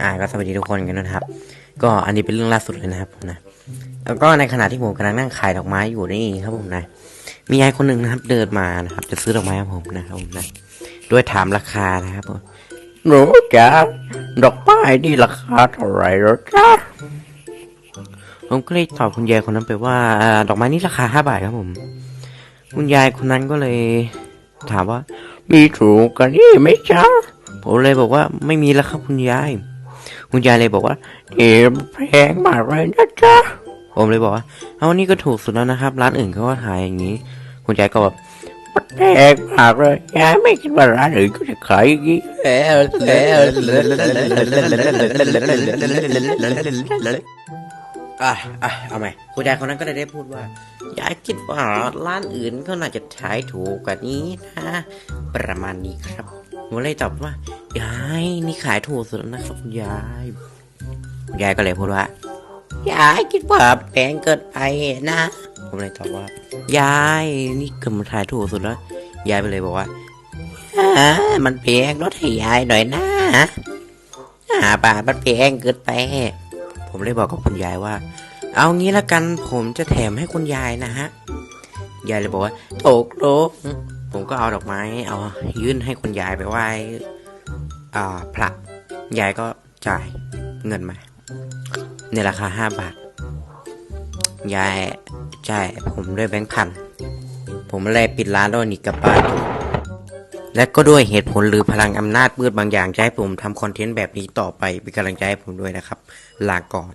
อ่าก็สวัสดีทุกคนกันนะครับ ก็อันนี้เป็นเรื่องล่าสุดเลยนะครับผมนะแล้วก็ในขณะที่ผมกำลังนั่งขายดอกไม้อยู่นี่ครับผมนะ มียายคนหนึ่งนะครับ เดินมานะครับ จะซื้อดอกไม้ของผมนะครับผมนะด้วยถามราคานะครับผมหนูจ๋าดอกไม้นี่ราคาเท่าไหร่หรอจ๊ะผมก็เลยตอบคุณยายคนนั้นไปว่าอ่าดอกไม้นี่ราคาห้าบาทครับผม คุณยายคนนั้นก็เลยถามว่า มีถูกกันนี่ไหมจ๊ะผมเลยบอกว่าไม่มีแล้วครับคุณยาย คุณยายเลยบอกว่าเอ๋แพงมากเลยนะจ๊ะผมเลยบอกว่า เอานี่ก็ถูกสุดแล้วนะครับ ร้านอื่นเขาก็ขายอย่างนี้ คุณยายก็แบบมันแพงมากเลยยายไม่คิดว่าร้านอื่นก็จะขายอย่างนี้อะอะเอาใหมคุณยายคนนั้นก็ได้พูดว่ายายคิดว่าร้านอื่นก็น่าจะขายถูกกว่านี้นะ ประมาณนี้ครับผมเลยตอบว่า ยายนี่ขายถูกสุดแล้วนะครับคุณยายคุณยายก็เลยพูดว่ายายคิดว่าแพงเกินไปนะ ผมเลยตอบว่ายายนี่เกิดมาขายถูกสุดแล้วยายไปเลยบอกว่าอามันแพงลดให้ยายหน่อยนะห้าบาทมันแพงเกินไป ผมเลยบอกกับคุณยายว่า เอางี้ละกันผมจะแถมให้คุณยายนะฮะยายเลยบอกว่าตกลงผมก็เอาดอกไม้ เอายื่นให้คุณยายไปไหว้ พระยายก็จ่ายเงินมา ในราคาห้าบาท ยายจ่ายผมด้วยแบงค์พัน ผมเลยปิดร้านแล้วหนีกลับบ้านและก็ด้วยเหตุผลหรือพลังอำนาจมืดบางอย่างจะให้ผมทำคอนเทนต์แบบนี้ต่อไปเป็นกำลังใจให้ผมด้วยนะครับ ลาก่อน